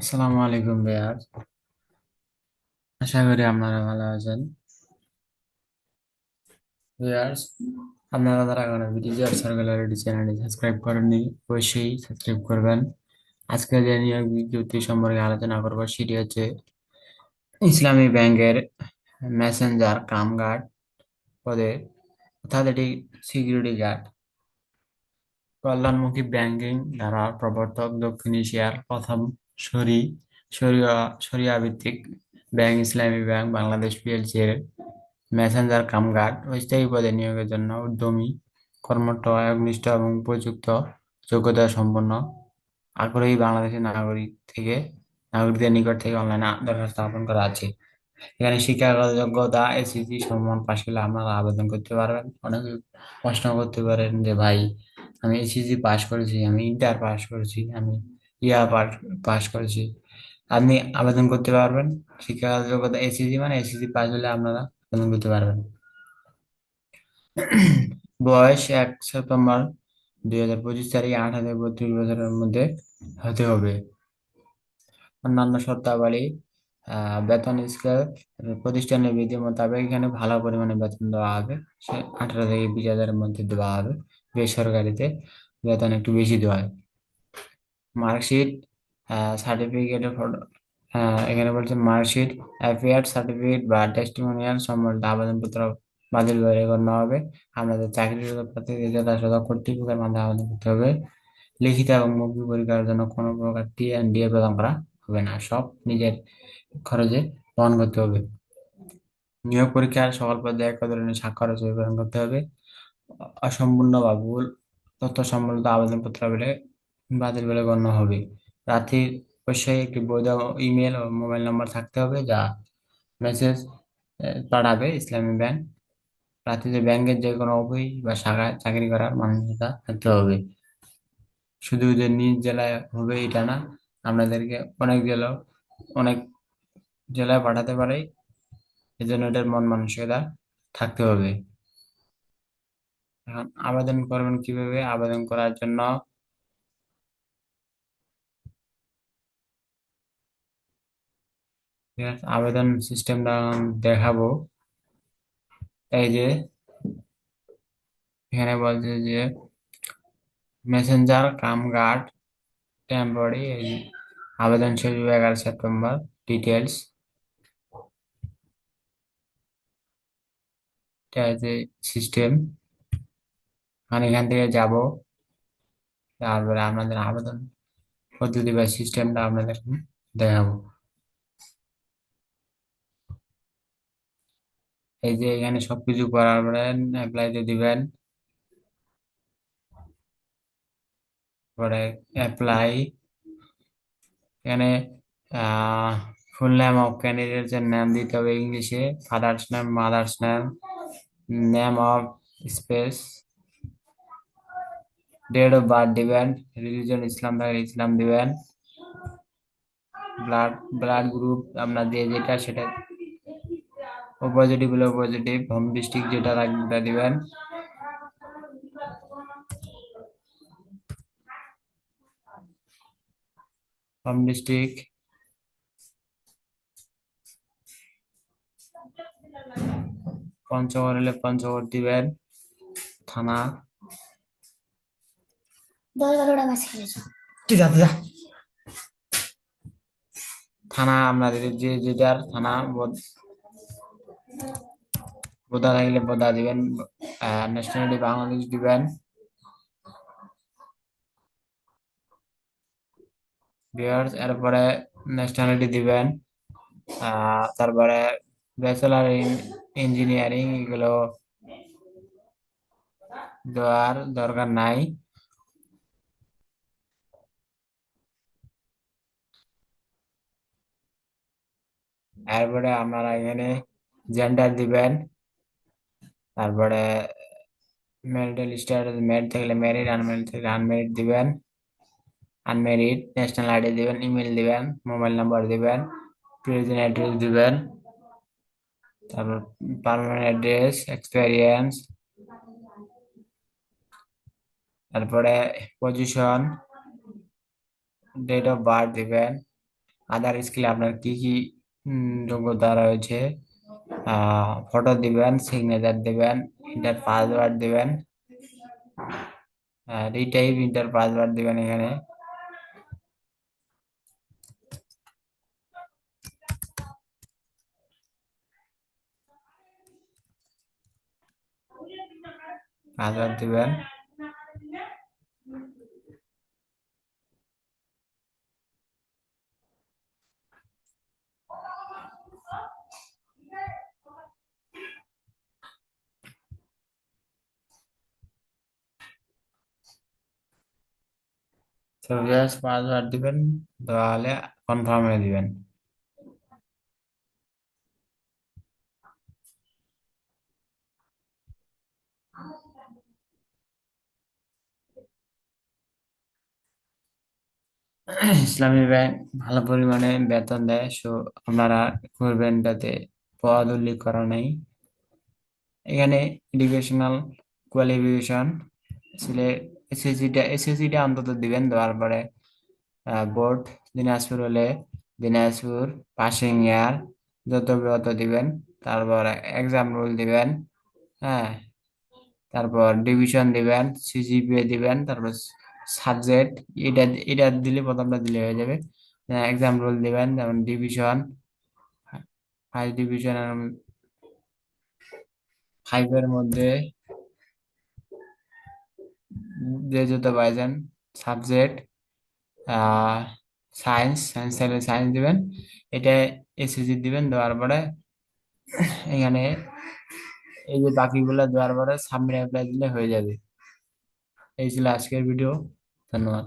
আসসালামু আলাইকুম ভাইয়া আশা করি আপনারা ভালো আছেন। ভিউয়ার্স আপনারা যারা এখনও ভিডিও সার্কুলারিটি চ্যানেলটি সাবস্ক্রাইব করেননি, অবশ্যই সাবস্ক্রাইব করবেন। আজকে যে নিয়োগ বিজ্ঞপ্তি সম্পর্কে আলোচনা করব সেটি হচ্ছে ইসলামী ব্যাংকের মেসেঞ্জার কাম গার্ড পদে, অর্থাৎ এটি সিকিউরিটি গার্ড কল্যাণমুখী ব্যাংকিং ধারার প্রবর্তক, দক্ষিণ এশিয়ার প্রথম শরি শরিয়া শরিয়া ভিত্তিক bank, Islami bank, Bangladesh PLC এর মেসেঞ্জার কাম গার্ড অস্থায়ী পদে নিয়োগের জন্য উদ্যমী, কর্মঠ, একনিষ্ঠ এবং উপযুক্ত, যোগ্যতা সম্পন্ন, আগ্রহী বাংলাদেশের নাগরিক থেকে, নাগরিকদের নিকট থেকে অনলাইনে দরখাস্ত আহ্বান করা আছে। এখানে শিক্ষাগত যোগ্যতা এসএসসি সম্মান, পাশ করলে আপনারা আবেদন করতে পারবেন। অনেকে প্রশ্ন করতে পারেন যে, ভাই, আমি এসএসসি পাস করেছি, আমি ইন্টার পাস করেছি, আমি ইয়া পাস পাস করেছি। আপনি আবেদন করতে পারবেন। শিক্ষাগত যোগ্যতা এসএসসি মানে এসএসসি পাস হলে আপনারা আবেদন করতে পারবেন। বয়স এক সেপ্টেম্বর দুই হাজার পঁচিশ তারিখে, আট হাজার বত্রিশ বছরের মধ্যে হতে হবে। অন্যান্য শর্তাবলী বেতন স্কেল, প্রতিষ্ঠানের বিধি মোতাবেক এখানে ভালো পরিমাণে বেতন দেওয়া হবে। সে আঠারো থেকে বিশ হাজারের মধ্যে দেওয়া হবে। বেসরকারিতে বেতন একটু বেশি দেওয়া হয়। মার্কশিট সার্টিফিকেটের ফটো এখানে বলছে মার্কশিট অ্যাফিয়ার সার্টিফিকেট বা টেস্টিমোনিয়াল সম্বলিত আবেদনপত্র বাতিল করে গণ্য হবে। আপনাদের চাকরিরত প্রার্থীদের যথাযথ কর্তৃপক্ষের মাধ্যমে আবেদন করতে হবে। লিখিত এবং মৌখিক পরীক্ষার জন্য কোনো প্রকার টি এন্ড ডিএ প্রদান করা হবে না। সব নিজের খরচে বহন করতে হবে। নিয়োগ পরীক্ষার সকল পর্যায়ে এক ধরনের স্বাক্ষর প্রদান করতে হবে। অসম্পূর্ণ বা ভুল তথ্য সম্বলিত আবেদনপত্র বলে বাতিল বলে গণ্য হবে। প্রার্থীর অবশ্যই একটি বৈধ ইমেল ও মোবাইল নম্বর থাকতে হবে যা মেসেজ পাঠাবে ইসলামী ব্যাংক। প্রার্থীদের ব্যাংকের যে কোনো অফিস বা শাখায় চাকরি করার মানসিকতা থাকতে হবে। শুধু যে নিজ জেলায় হবে এটা না, আপনাদেরকে অনেক জেলা অনেক জেলায় পাঠাতে পারে। এজন্য এটার মন মানসিকতা থাকতে হবে। এখন আবেদন করবেন কীভাবে? আবেদন করার জন্য ঠিক আছে, আবেদন সিস্টেমটা দেখাবো। এই যে, এখানে বলছে যে মেসেঞ্জার কাম গার্ড টেম্পোরারি আবেদন হবে এগারো সেপ্টেম্বর ডিটেলস সিস্টেম আমি এখান থেকে যাব, তারপরে আপনাদের আবেদন পদ্ধতি বা সিস্টেমটা আপনাদের দেখাবো। এই যে এখানে সবকিছু করার পরে অ্যাপ্লাইতে দিবেন। পরে অ্যাপ্লাই এখানে ফুল নেম অফ ক্যান্ডিডেট ক্যান্ডিডেটের নাম দিতে হবে ইংলিশে। Father's name mother's name name of space date of birth দিবেন রিলিজন ইসলাম থাকলে ইসলাম দিবেন। ব্লাড ব্লাড গ্রুপ আপনার দিয়ে যেটা সেটা ও পজিটিভ হলে পজিটিভ হোম ডিস্ট্রিক্ট যেটা রাখবে দিবেন। হোম ডিস্ট্রিক্ট পঞ্চগড় হলে পঞ্চগড় দিবেন থানা। থানা আপনাদের যে যেটার থানা বোধ- থাকলে বোদা দিবেন ন্যাশনালিটি বাংলাদেশ দিবেন। বিয়ার্স এরপরে ন্যাশনালিটি দিবেন তারপরে ব্যাচেলার ইন ইঞ্জিনিয়ারিং এগুলো দেওয়ার দরকার নাই। এরপরে আপনারা এখানে জেন্ডার দিবেন তারপরে ম্যারিটাল স্ট্যাটাস ম্যারিড থাকলে ম্যারিড আনম্যারিড থাকলে আনম্যারিড দিবেন আনম্যারিড ন্যাশনাল আইডি দিবেন ইমেল দিবেন মোবাইল নাম্বার দিবেন প্রেজেন্ট অ্যাড্রেস দিবেন তারপর পার্মানেন্ট অ্যাড্রেস এক্সপেরিয়েন্স তারপরে পজিশন ডেট অফ বার্থ দিবেন আদার স্কিলে আপনার কি কি যোগ্যতা রয়েছে? ফটো দিবেন সিগনেচার দিবেন ইন্টার পাসওয়ার্ড দিবেন। রিটাইপ ইন্টার পাসওয়ার্ড দিবেন এখানে। পাসওয়ার্ড দিবেন। জাস্ট পাসওয়ার্ড দিবেন, তাহলে কনফার্মে দিবেন। ইসলামী ব্যাংক ভালো পরিমাণে বেতন দেয়, সো আপনারা করবেন যাতে পদ উল্লেখ করা নেই। এখানে এডুকেশনাল কোয়ালিফিকেশন ছেলে এসএসসিটা এসএসসিটা অন্তত দিবেন দেওয়ার পরে বোর্ড দিনাজপুর হলে দিনাজপুর পাসিং ইয়ার যত যত দিবেন, তারপর এক্সাম রুল দিবেন হ্যাঁ তারপর ডিভিশন দিবেন সিজিপিএ দিবেন, তারপর সাবজেক্ট এটা এটা দিলে প্রথমটা দিলে হয়ে যাবে। এক্সাম রুল দিবেন, যেমন ডিভিশন ফাইভ ডিভিশন ফাইভের মধ্যে যে যত পাইছেন সাবজেক্ট সায়েন্স সায়েন্স চাইলে সায়েন্স দিবেন, এটা এসএসসি দিবেন, দেওয়ার পরে এখানে এই যে বাকিগুলো দেওয়ার পরে সাবমিট অ্যাপ্লাই দিলে হয়ে যাবে। এই ছিল আজকের ভিডিও ধন্যবাদ।